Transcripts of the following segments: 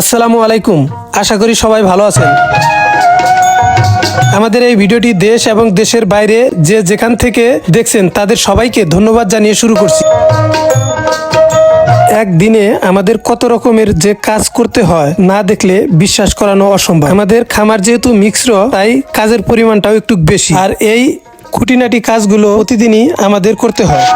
আসসালামু আলাইকুম। আশা করি সবাই ভালো আছেন। আমাদের এই ভিডিওটি দেশ এবং দেশের বাইরে যে যেখান থেকে দেখছেন, তাদের সবাইকে ধন্যবাদ জানিয়ে শুরু করছি। একদিনে আমাদের কত রকমের যে কাজ করতে হয়, না দেখলে বিশ্বাস করানো অসম্ভব। আমাদের খামার যেহেতু মিক্সর তাই কাজের পরিমাণটাও একটু বেশি। আর এই খুঁটিনাটি কাজগুলো প্রতিদিনই আমাদের করতে হয়।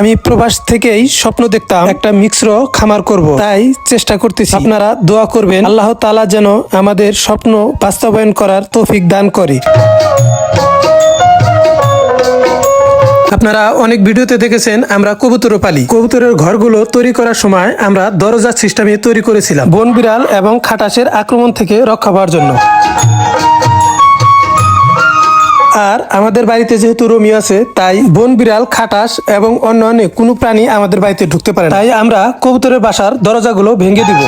আমি প্রবাস থেকেই স্বপ্ন দেখতাম একটা মিক্সর খামার করব। তাই চেষ্টা করতেছি। আপনারা দোয়া করবেন, আল্লাহ তালা যেন আমাদের স্বপ্ন বাস্তবায়ন করার তৌফিক দান করে। আপনারা অনেক ভিডিওতে দেখেছেন, আমরা কবুতর পালি। কবুতরের ঘরগুলো তৈরি করার সময় আমরা দরজা সিস্টেমে তৈরি করেছিলাম। বন বিড়াল এবং খাটাসের আক্রমণ থেকে রক্ষা পাওয়ার জন্য। আর আমাদের বাড়িতে যেহেতু রোমিও আছে, তাই বন বিড়াল, খাটাস এবং অন্যান্য কোনো প্রাণী আমাদের বাড়িতে ঢুকতে পারে। তাই আমরা কবুতরের বাসার দরজাগুলো ভেঙে দিব।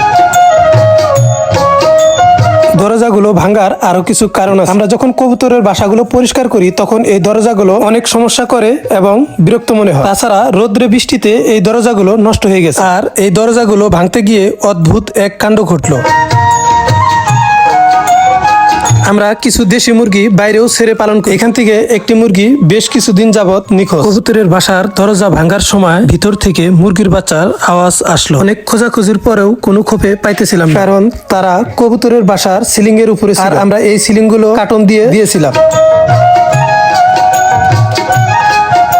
দরজাগুলো ভাঙার আরও কিছু কারণ আছে। আমরা যখন কবুতরের বাসাগুলো পরিষ্কার করি, তখন এই দরজাগুলো অনেক সমস্যা করে এবং বিরক্ত মনে হয়। তাছাড়া রোদ্রে বৃষ্টিতে এই দরজাগুলো নষ্ট হয়ে গেছে। আর এই দরজাগুলো ভাঙতে গিয়ে অদ্ভুত এক কাণ্ড ঘটলো। আমরা কিছু দেশি মুরগি বাইরেও ছেড়ে পালন করি। এখান থেকে একটি মুরগি বেশ কিছুদিন যাবত নিখোঁজ। কবুতরের বাসার দরজা ভাঙার সময় ভিতর থেকে মুরগির বাচ্চার আওয়াজ আসলো। অনেক খোঁজাখুঁজির পরেও কোনো খোপে পাইতেছিলাম কারণ তারা কবুতরের বাসার সিলিং এর উপরে আর আমরা এই সিলিংগুলো কার্টন দিয়ে দিয়েছিলাম।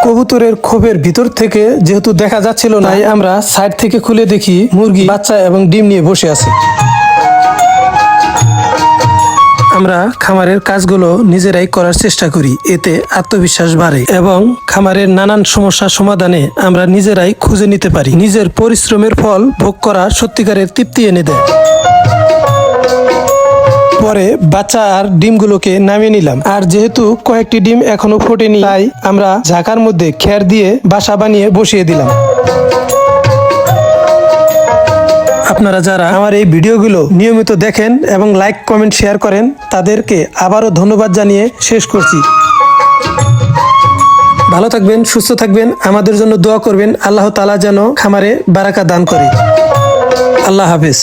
কবুতরের খোপের ভিতর থেকে যেহেতু দেখা যাচ্ছিল না আমরা সাইড থেকে খুলে দেখি মুরগি বাচ্চা এবং ডিম নিয়ে বসে আছে। আমরা খামারের কাজগুলো নিজেরাই করার চেষ্টা করি, এতে আত্মবিশ্বাস বাড়ে এবং খামারের নানান সমস্যার সমাধানে আমরা নিজেরাই খুঁজে নিতে পারি। নিজের পরিশ্রমের ফল ভোগ করা সত্যিকারের তৃপ্তি এনে দেয়। পরে বাচ্চা আর ডিমগুলোকে নামিয়ে নিলাম। আর যেহেতু কয়েকটি ডিম এখনও ফোটেনি, তাই আমরা ঝাঁকার মধ্যে খের দিয়ে বাসা বানিয়ে বসিয়ে দিলাম। আপনারা যারা আমার এই ভিডিওগুলো নিয়মিত দেখেন এবং লাইক, কমেন্ট, শেয়ার করেন, তাদেরকে আবারও ধন্যবাদ জানিয়ে শেষ করছি। ভালো থাকবেন, সুস্থ থাকবেন, আমাদের জন্য দোয়া করবেন। আল্লাহ তালা যেন খামারে বারাকা দান করে। আল্লাহ হাফেজ।